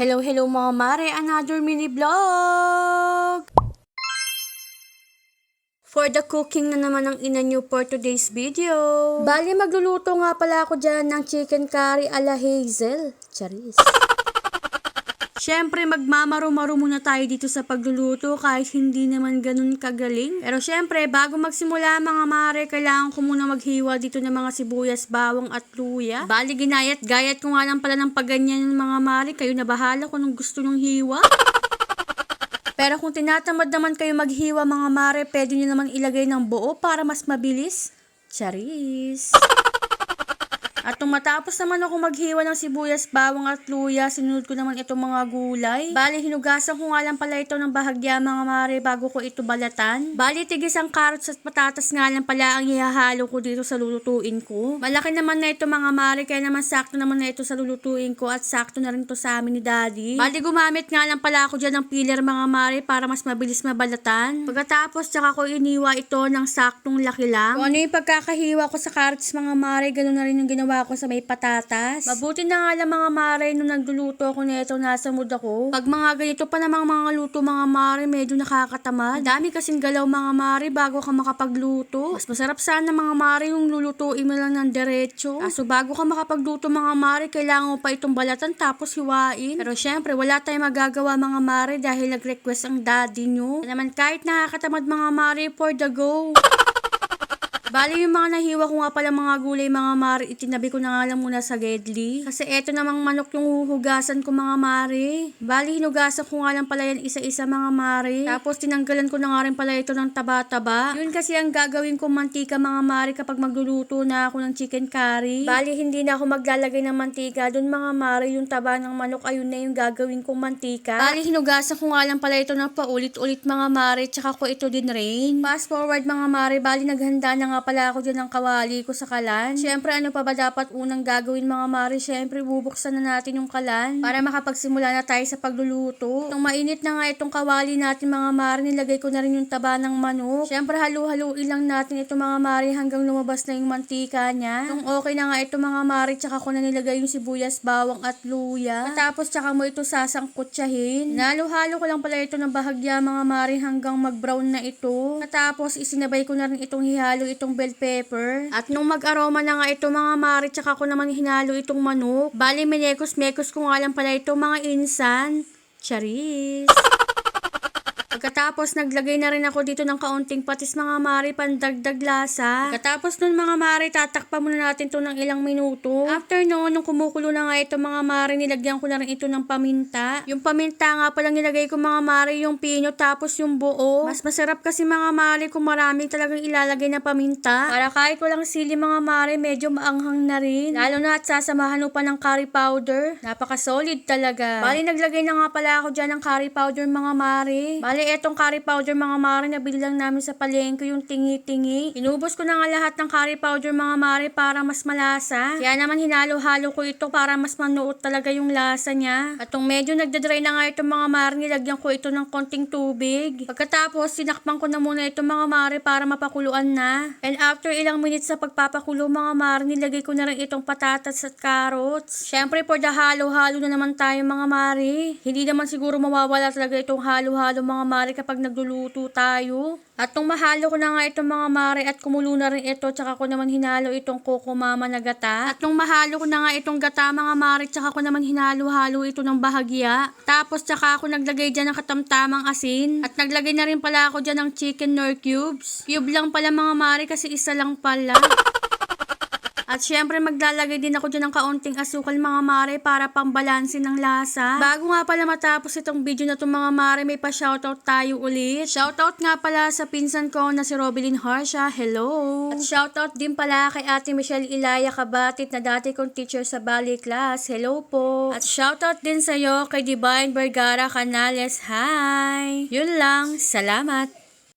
Hello, hello mga mare, another mini vlog! For the cooking na naman ang ina nyo for today's video. Bali, magluluto nga pala ako dyan ng chicken curry ala Hazel. Charis. Siyempre, magmamaro-maro muna tayo dito sa pagluluto kahit hindi naman ganun kagaling. Pero siyempre, bago magsimula mga mare, kailangan ko muna maghiwa dito ng mga sibuyas, bawang at luya. Bali, ginayat-gayat ko nga lang pala ng paganyan ng mga mare. Kayo na bahala kung anong gusto nyong hiwa. Pero kung tinatamad naman kayo maghiwa mga mare, pwede nyo naman ilagay ng buo para mas mabilis. Charis! At nung matapos naman ako maghiwa ng sibuyas, bawang at luya, sinunod ko naman itong mga gulay. Bali, hinugasan ko nga lang pala ito ng bahagya mga mare bago ko ito balatan. Bali, tigis ang carrots at patatas nga lang pala ang ihahalo ko dito sa lulutuin ko. Malaki naman na ito mga mare, kaya naman sakto naman na ito sa lulutuin ko at sakto na rin to sa amin ni daddy. Bali, gumamit nga lang pala ako dyan ng peeler mga mare para mas mabilis mabalatan. Pagkatapos, tsaka ko iniwa ito ng saktong laki lang. Kung ano yung pagkakahiwa ko sa carrots mga mare, ganun na rin yung ginawa ko sa may patatas. Mabuti na nga lang mga mare nung nagluluto ako nito, nasa mood ako. Pag mga ganito pa namang mga luto mga mare, medyo nakakatamad. Dami kasing galaw mga mare bago ka makapagluto. Mas masarap sana mga mare yung lulutuin mo lang ng diretso. Kaso bago ka makapagluto mga mare, kailangan mo pa itong balatan tapos hiwain. Pero syempre, wala tayong magagawa mga mare dahil nag-request ang daddy nyo. Kaya naman kahit nakakatamad mga mare, for the go. Bali yung mga nahiwa ko nga pala mga gulay mga mare, itinabi ko na nga lang muna sa gedli. Kasi eto namang manok yung huhugasan ko mga mare. Bali hinugasan ko nga lang pala yan isa-isa mga mare. Tapos tinanggalan ko na nga rin pala ito ng taba-taba. Yun kasi ang gagawin kong mantika mga mare kapag magluluto na ako ng chicken curry. Bali hindi na ako maglalagay ng mantika. Doon mga mare yung taba ng manok ayun na yung gagawin kong mantika. Bali hinugasan ko nga lang pala ito ng paulit-ulit mga mare. Tsaka ko ito din rin. Fast forward mga mare. Bali naghanda na nga pala ako dyan ng kawali ko sa kalan. Siyempre, ano pa ba dapat unang gagawin mga mari? Siyempre, bubuksan na natin yung kalan para makapagsimula na tayo sa pagluluto. Nung mainit na nga itong kawali natin mga mari, nilagay ko na rin yung taba ng manok. Siyempre, halu-haluin lang natin ito mga mari hanggang lumabas na yung mantika niya. Nung okay na nga ito mga mari, tsaka ko na nilagay yung sibuyas, bawang at luya. Tapos, tsaka mo ito sasangkutsahin. Nalo-halo ko lang pala ito ng bahagya mga mari hanggang mag-brown na ito. Tapos, isinabay ko na rin itong hihalo itong bell pepper. At nung mag-aroma na nga ito mga mari, tsaka ko naman hinalo itong manok. Bali, minekos-mekos ko nga lang pala ito mga insan. Charis! Pagkatapos, naglagay na rin ako dito ng kaunting patis mga mari, pandagdag lasa. Pagkatapos nun mga mari, tatakpan muna natin to ng ilang minuto. After noon, nung kumukulo na nga ito mga mari, nilagyan ko na rin ito ng paminta. Yung paminta nga palang nilagay ko mga mari, yung pino tapos yung buo. Mas masarap kasi mga mari kung marami talagang ilalagay na paminta. Para kahit walang sili mga mari, medyo maanghang na rin. Lalo na at sasamahan pa ng curry powder. Napaka-solid talaga. Bali, naglagay na nga pala ako dyan ng curry powder mga mari. Bali, etong curry powder mga mare, nabili lang namin sa palengke yung tingi-tingi. Inubos ko na nga lahat ng curry powder mga mare para mas malasa. Kaya naman hinalo-halo ko ito para mas manuot talaga yung lasa niya. At kung medyo nagdadry na nga itong mga mare, nilagyan ko ito ng konting tubig. Pagkatapos, sinakpan ko na muna itong mga mare para mapakuluan na. And after ilang minutes sa pagpapakulo mga mare, nilagay ko na rin itong patatas at carrots. Syempre, for the halo-halo na naman tayo mga mare. Hindi naman siguro mawawala talaga itong halo-halo mga mare kapag nagluluto tayo. At nung mahalo ko na nga itong mga mare at kumulo na rin ito, tsaka ko naman hinalo itong koko mama na gata. At nung mahalo ko na nga itong gata mga mare, tsaka ko naman hinalo-halo ito ng bahagya. Tapos tsaka ako naglagay dyan ng katamtamang asin. At naglagay na rin pala ako dyan ng chicken nor cubes. Cube lang pala mga mare kasi isa lang pala. At syempre maglalagay din ako dyan ng kaunting asukal mga mare para pambalansin ng lasa. Bago nga pala matapos itong video na itong mga mare, may pa-shoutout tayo ulit. Shoutout nga pala sa pinsan ko na si Robilyn Harsha. Hello! At shoutout din pala kay Ate Michelle Ilaya Kabatit na dati kong teacher sa Bali class. Hello po! At shoutout din sa'yo kay Divine Vergara Canales. Hi! Yun lang. Salamat!